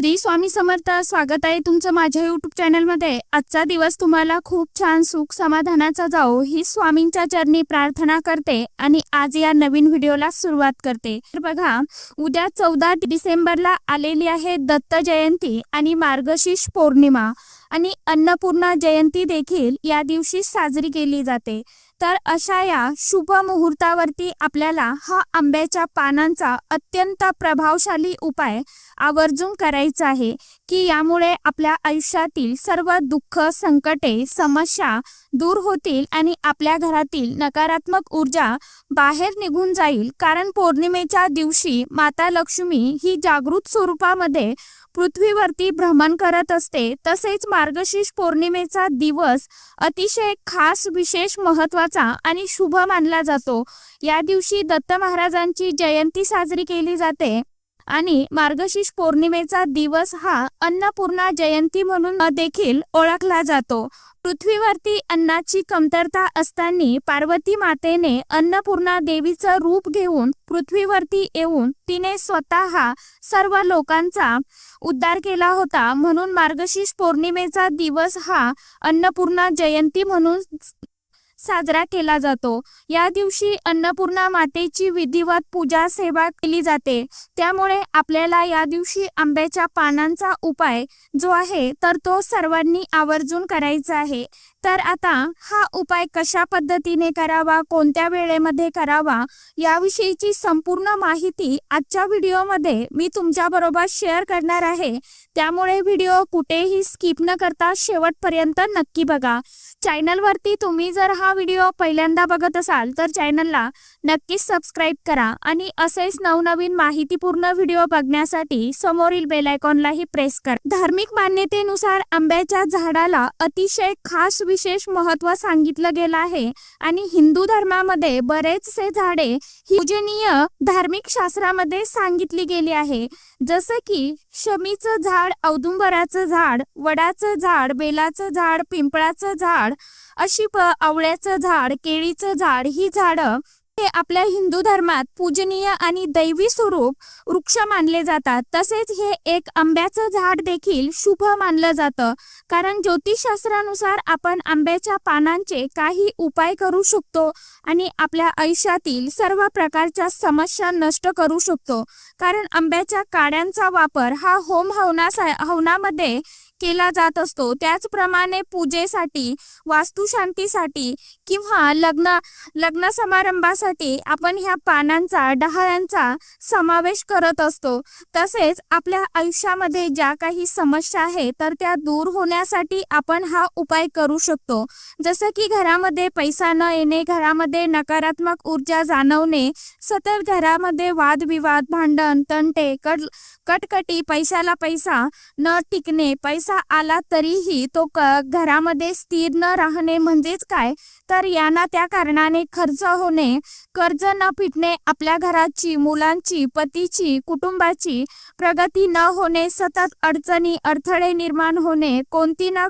श्री स्वामी समर्थ स्वागत आहे तुमचं माझ्या युट्यूब चॅनलमध्ये आजचा दिवस तुम्हाला खूप छान सुख समाधानाचा जाओ ही स्वामींच्या चरणी प्रार्थना करते आणि आज या नवीन व्हिडिओला सुरुवात करते. तर बघा उद्या चौदा डिसेंबरला आलेली आहे दत्त जयंती आणि मार्गशीर्ष पौर्णिमा आणि अन्नपूर्णा जयंती देखील या दिवशी साजरी केली जाते. तर अशा या शुभ मुहूर्तावरती आपल्याला हा आंब्याच्या पानांचा अत्यंत प्रभावशाली उपाय आवर्जून करायचा आहे की यामुळे आपल्या आयुष्यातील सर्व दुःख संकटे समस्या दूर होतील आणि आपल्या घरातील नकारात्मक ऊर्जा बाहेर निघून जाईल. कारण पौर्णिमेच्या दिवशी माता लक्ष्मी ही जागृत स्वरूपामध्ये पृथ्वीवरती भ्रमण करत असते. तसेच मार्गशीर्ष पौर्णिमेचा दिवस अतिशय खास विशेष महत्त्वाचा आणि शुभ मानला जातो. या दिवशी दत्त महाराजांची जयंती साजरी केली जाते आणि मार्गशीर्ष पौर्णिमेचा दिवस हा अन्नपूर्णा जयंती म्हणून देखील ओळखला जातो. पृथ्वीवरती अन्नाची कमतरता असताना पार्वती मातेने अन्नपूर्णा देवीचं रूप घेऊन पृथ्वीवरती येऊन तिने स्वतः सर्व लोकांचा उद्धार केला होता. म्हणून मार्गशीर्ष पौर्णिमेचा दिवस हा अन्नपूर्णा जयंती म्हणून साजरा केला जातो. या दिवशी अन्नपूर्णा मातेची विधिवत पूजा सेवा केली जाते. त्यामुळे आपल्याला या दिवशी आंब्याच्या पानांचा उपाय जो आहे तर तो सर्वांनी आवर्जून करायचा आहे. तर आता हा उपाय कशा पद्धतीने करावा कोणत्या वेळेमध्ये करावा याविषयीची संपूर्ण माहिती आजच्या व्हिडिओमध्ये मी तुमच्या बरोबर शेअर करणार आहे. त्यामुळे व्हिडिओ कुठेही स्किप न करता शेवटपर्यंत नक्की बघा. चॅनलवरती तुम्ही जर हा व्हिडिओ पहिल्यांदा बघत असाल तर चॅनलला नक्कीच सबस्क्राईब करा आणि असेच नवनवीन माहितीपूर्ण व्हिडिओ बघण्यासाठी समोरील बेलायकॉनलाही प्रेस करा. धार्मिक मान्यतेनुसार आंब्याच्या झाडाला अतिशय खास विशेष महत्त्व सांगितलं गेलं आहे आणि हिंदू धर्मामध्ये बरेचसे झाडे ही पूजनीय धार्मिक शास्त्रामध्ये सांगितली गेली आहे. जसं की शमीचं झाड औदुंबराचं झाड वडाचं झाड बेलाचं झाड पिंपळाचं झाड अशी प आवळ्याचं झाड केळीचं झाड ही झाडं हे आपल्या हिंदू धर्मात पूजनीय आणि दैवी स्वरूप वृक्ष मानले जातात. तसेच हे एक आंब्याचं झाड देखील शुभ मानलं जातं. कारण ज्योतिषशास्त्रानुसार आपण आंब्याच्या पानांचे काही उपाय करू शकतो आणि आपल्या आयुष्यातील सर्व प्रकारच्या समस्या नष्ट करू शकतो. कारण आंब्याच्या काड्यांचा वापर हा होम हवनासा हवनामध्ये केला जात असतो. त्याचप्रमाणे पूजेसाठी वास्तुशांतीसाठी किंवा लग्न लग्न समारंभासाठी आपण ह्या पानांचा डहाळ्यांचा समावेश करत असतो. तसेच आपल्या आयुष्यामध्ये ज्या काही समस्या आहे तर त्या दूर होण्यासाठी आपण हा उपाय करू शकतो. जसं की घरामध्ये पैसा न येणे घरामध्ये नकारात्मक ऊर्जा जाणवणे सतत घरामध्ये वादविवाद भांडण तंटे कट कटकटी पैशाला पैसा न टिकणे पैसा आला तरीही तो घरामध्ये स्थिर न राहणे म्हणजेच काय? तर यांना त्या कारणाने खर्च होणे कर्ज न फिटणे आपल्या घराची मुलांची पतीची कुटुंबाची प्रगती न होणे सतत अडचणी अडथळे निर्माण होणे कोणती ना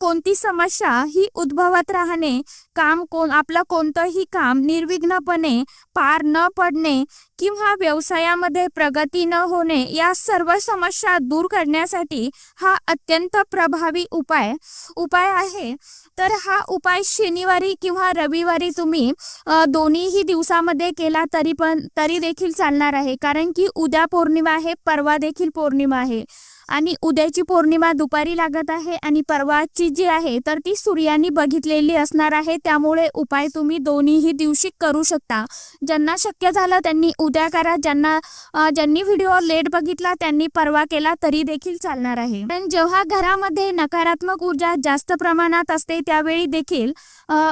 कोणती समस्या ही उद्भवत राहणे काम कोण आपलं कोणतंही काम निर्विघ्नपणे पार न पडणे किंवा व्यवसायामध्ये प्रगती न होणे या सर्व समस्या दूर करण्यासाठी हा अत्यंत प्रभावी उपाय उपाय आहे. तर हा उपाय शनिवारी किंवा रविवारी तुम्ही दोन्हीही दिवसामध्ये केला तरी पण तरी देखील चालणार आहे. कारण की उद्या पौर्णिमा आहे परवा देखील पौर्णिमा आहे. आणि उद्याची पौर्णिमा दुपारी लागत आहे आणि परवाची जी आहे तर ती सूर्यानी बघितलेली असणार आहे. त्यामुळे उपाय तुम्ही दोन्हीही दिवशी करू शकता. ज्यांना शक्य झालं त्यांनी उद्या करा. ज्यांना ज्यांनी व्हिडिओ लेट बघितला त्यांनी परवा केला तरी देखील चालणार आहे. पण जेव्हा घरामध्ये नकारात्मक ऊर्जा जास्त प्रमाणात असते त्यावेळी देखील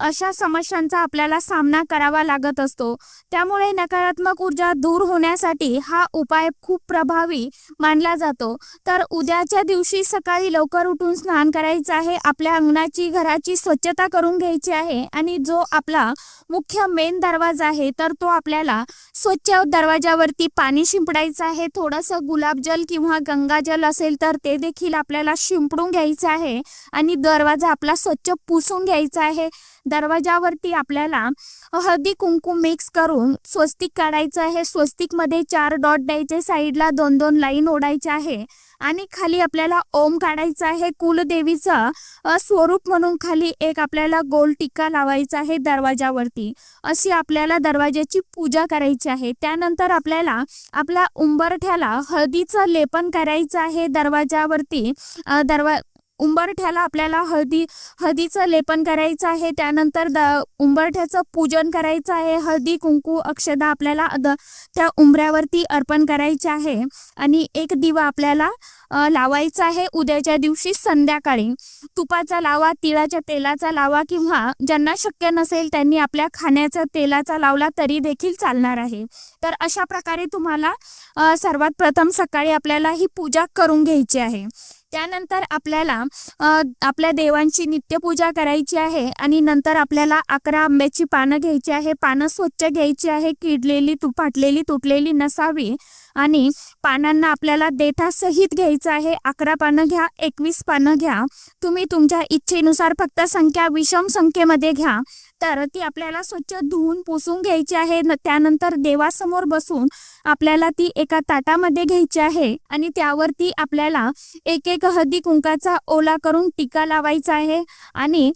अशा समस्यांचा आपल्याला सामना करावा लागत असतो. त्यामुळे नकारात्मक ऊर्जा दूर होण्यासाठी हा उपाय खूप प्रभावी मानला जातो. तर तर उद्याच्या दिवशी सकाळी लवकर उठून स्नान करायचं आहे. आपल्या अंगणाची घराची स्वच्छता करून घ्यायची आहे आणि जो आपला मुख्य मेन दरवाजा आहे तर तो आपल्याला स्वच्छ दरवाजावरती पाणी शिंपडायचं आहे. थोडंसं गुलाबजल किंवा गंगाजल असेल तर ते देखील आपल्याला शिंपडून घ्यायचं आहे आणि दरवाजा आपला स्वच्छ पुसून घ्यायचा आहे. दरवाजावरती आपल्याला हळदी कुंकू मिक्स करून स्वस्तिक काढायचं आहे. स्वस्तिकमध्ये चार डॉट द्यायचे साईडला दोन दोन लाईन ओढायचे आहे. आणि खाली आपल्याला ओम काढायचा आहे. कुलदेवीचं स्वरूप म्हणून खाली एक आपल्याला गोल टिक्का लावायचा आहे दरवाजावरती. अशी आपल्याला दरवाजाची पूजा करायची आहे. त्यानंतर आपल्याला आपल्या उंबरठ्याला हळदीचं लेपन करायचं आहे दरवाजावरती. दरवा उंबरठ्याला आपल्याला हळदी हळदीचं लेपन करायचं आहे. त्यानंतर द उंबरठ्याचं पूजन करायचं आहे. हळदी कुंकू अक्षदा आपल्याला द त्या उंबऱ्यावरती अर्पण करायचे आहे. आणि एक दिवा आपल्याला लावायचा आहे. उद्याच्या दिवशी संध्याकाळी. तुपाचा लावा तिळाच्या तेलाचा लावा किंवा ज्यांना शक्य नसेल त्यांनी आपल्या खाण्याच्या तेलाचा लावला तरी देखील चालणार आहे. तर अशा प्रकारे तुम्हाला सर्वात प्रथम सकाळी आपल्याला ही पूजा करून घ्यायची आहे. त्यानंतर आपल्याला आपल्या देवांची नित्यपूजा करायची आहे आणि नंतर आपल्याला अकरा आंब्याची पानं घ्यायची आहे. पानं स्वच्छ घ्यायची आहे. किडलेली तु फाटलेली तुटलेली नसावी आणि पानांना आपल्याला देठासहित घ्यायचं आहे. अकरा पानं घ्या एकवीस पानं घ्या. तुम्ही तुमच्या इच्छेनुसार फक्त संख्या विषम संख्येमध्ये घ्या. तर ती आपल्याला स्वच्छ धुवून पुसून घ्यायची आहे. त्यानंतर देवासमोर बसून आपल्याला ती एका ताटामध्ये घ्यायची आहे आणि त्यावरती आपल्याला एक एक हळदी कुंकाचा ओला करून टीका लावायचा आहे. आणि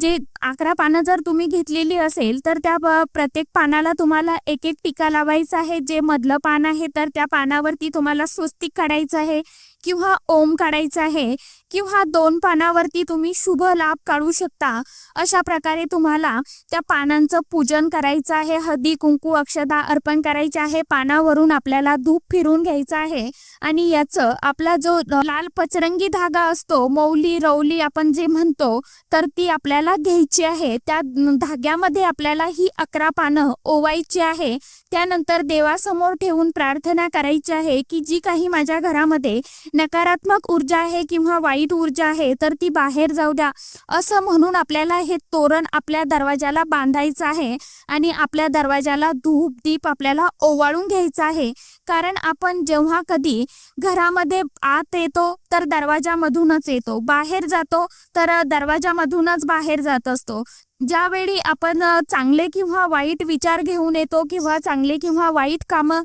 जे अकरा पानं जर तुम्ही घेतलेली असेल तर त्या प्रत्येक पानाला तुम्हाला एक एक टीका लावायचा आहे. जे मधलं पान आहे तर त्या पानावरती तुम्हाला स्वस्तिक काढायचं आहे किंवा ओम काढायचा आहे किंवा दोन पानावरती तुम्ही शुभ लाभ काढू शकता. अशा प्रकारे तुम्हाला त्या पानांचं पूजन करायचं आहे. हदी कुंकू अक्षदा अर्पण करायचे आहे. पानावरून आपल्याला धूप फिरून घ्यायचं आहे. आणि याचं आपला जो लाल पचरंगी धागा असतो मौली रौली आपण जे म्हणतो तर ती आपल्याला घ्यायची आहे त्या धाग्यामध्ये आपल्याला ही अकरा पानं ओवायची आहे. त्यानंतर देवासमोर ठेवून प्रार्थना करायची आहे की जी काही माझ्या घरामध्ये नकारात्मक ऊर्जा आहे किंवा वाईट ऊर्जा आहे तर ती बाहेर जाऊ द्या. असं म्हणून आपल्याला हे तोरण आपल्या दरवाजाला बांधायचं आहे आणि आपल्या दरवाजाला धूप दीप आपल्याला ओवाळून घ्यायचं आहे. कारण आपण जेव्हा कधी घरामध्ये आत येतो तर दरवाजामधूनच येतो. बाहेर जातो तर दरवाजामधूनच बाहेर जात असतो. ज्यावेळी आपण चांगले किंवा वाईट विचार घेऊन येतो किंवा चांगले किंवा वाईट कामं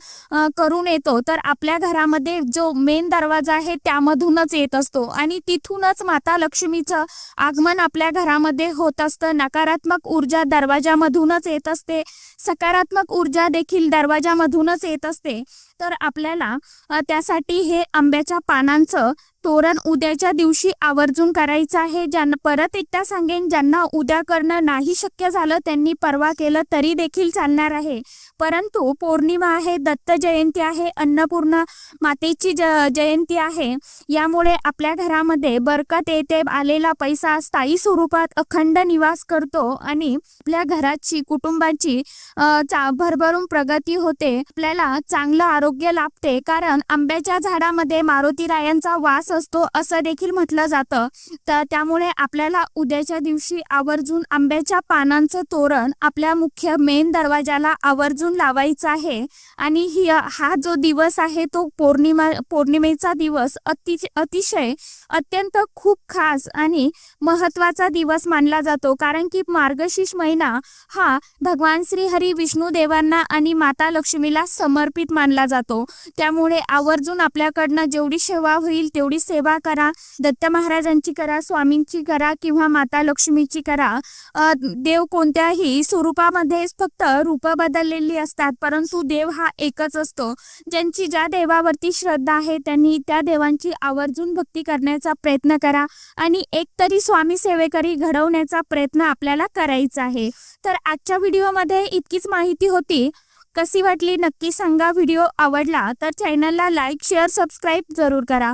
करून येतो तर आपल्या घरामध्ये जो मेन दरवाजा आहे त्यामधूनच येत असतो. आणि तिथूनच माता लक्ष्मीचं आगमन आपल्या घरामध्ये होत असतं. नकारात्मक ऊर्जा दरवाजामधूनच येत असते. सकारात्मक ऊर्जा देखील दरवाजामधूनच येत असते. तर आपल्याला त्यासाठी हे आंब्याच्या पानांचं तोरण उद्याच्या दिवशी आवर्जून करायचं आहे. ज्यांना परत एकदा सांगेन ज्यांना उद्या करणं नाही शक्य झालं त्यांनी परवा केलं तरी देखील चालणार आहे. परंतु पौर्णिमा आहे दत्त जयंती आहे अन्नपूर्णा मातेची ज जयंती आहे. यामुळे आपल्या घरामध्ये बरकत येते आलेला पैसा स्थायी स्वरूपात अखंड निवास करतो आणि आपल्या घराची कुटुंबाची चा भरभरून प्रगती होते. आपल्याला चांगलं आरोग्य लाभते कारण आंब्याच्या झाडामध्ये मारुती रायांचा वास असतो असं देखील म्हटलं जातं. तर त्यामुळे आपल्याला उद्याच्या दिवशी आवर्जून आंब्याच्या पानांचं तोरण आपल्या मुख्य मेन दरवाजाला आवर्जून लावायचं आहे. आणि ही हा जो दिवस आहे तो पौर्णिमा पौर्णिमेचा दिवस अति अतिशय अत्यंत खूप खास आणि महत्त्वाचा दिवस मानला जातो. कारण की मार्गशीर्ष महिना हा भगवान श्री हरी विष्णू देवांना आणि माता लक्ष्मीला समर्पित मानला जातो. त्यामुळे आवर्जून आपल्याकडनं जेवढी सेवा होईल तेवढी सेवा करा दत्त महाराजांची करा स्वामींची करा किंवा माता लक्ष्मीची करा. देव कोणत्याही स्वरूपामध्ये फक्त रूप बदललेली असतात परंतु देव हा एकच असतो. ज्यांची ज्या देवावरती श्रद्धा आहे त्यांनी त्या देवांची आवर्जून भक्ती करण्याचा प्रयत्न करा आणि एक तरी स्वामी सेवेकरी घडवण्याचा प्रयत्न आपल्याला करायचा आहे. तर आजच्या व्हिडिओमध्ये इतकीच माहिती होती. कशी वाटली नक्की सांगा. व्हिडिओ आवडला तर चॅनलला लाईक शेअर सबस्क्राईब जरूर करा.